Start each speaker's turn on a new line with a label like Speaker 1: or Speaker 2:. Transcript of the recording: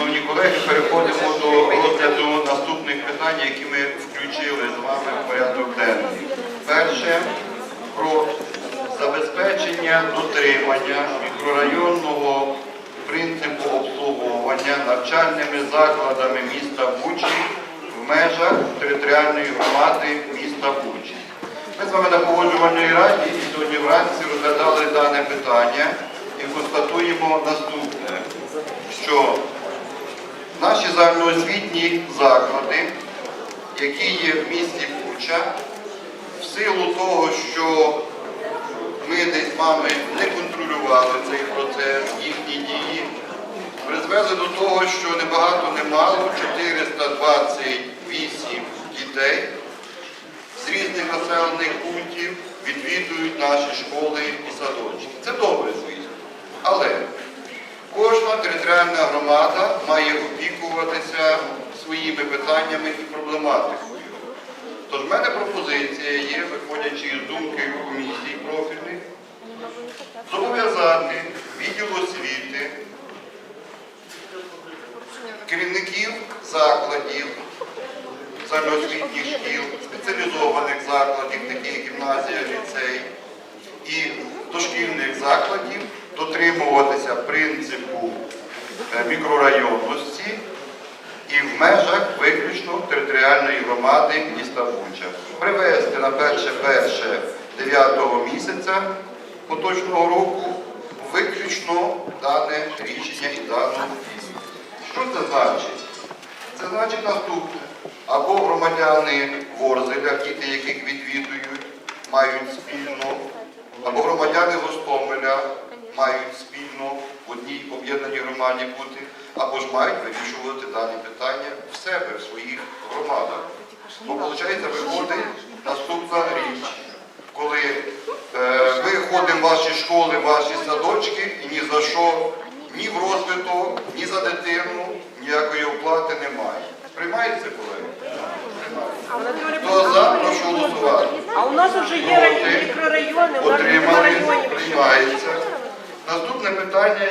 Speaker 1: Шановні колеги, переходимо до розгляду наступних питань, які ми включили з вами в порядок денний. Перше про забезпечення дотримання мікрорайонного принципу обслуговування навчальними закладами міста Бучі в межах територіальної громади міста Бучі. Ми з вами на погоджувальній раді і сьогодні вранці розглядали дане питання і констатуємо наступне, що наші загальноосвітні заклади, які є в місті Буча, в силу того, що ми десь з вами не контролювали цей процес, їхні дії, призвели до того, що не багато не мало 428 дітей з різних населених пунктів відвідують наші школи і садочки. Територіальна громада має опікуватися своїми питаннями і проблематикою. Тож в мене пропозиція є, виходячи із думки комісій профільних, зобов'язати відділ освіти, керівників закладів, загальноосвітніх шкіл, спеціалізованих закладів, таких як гімназія, ліцей, і дошкільних закладів дотримуватися принципу мікрорайонності і в межах виключно територіальної громади міста Буча. Привести на 1-1 9 місяця поточного року виключно дане рішення і дану дію. Що це значить? Це значить наступне. Або громадяни Ворзеля, діти яких відвідують, мають спільно, або громадяни Гостомеля мають спільно в одній об'єднаній громаді бути, або ж мають вирішувати дані питання в себе, в своїх громадах. Бо, виходить, виходить наступна річ, коли е, ми ходимо в ваші школи, в ваші садочки і ні за що, ні в розвиток, ні за дитину ніякої оплати немає. Приймається, колеги? Хто за, прошу голосувати.
Speaker 2: А у нас вже є мікрорайони, у нас
Speaker 1: Отримали, приймається. Наступне питання.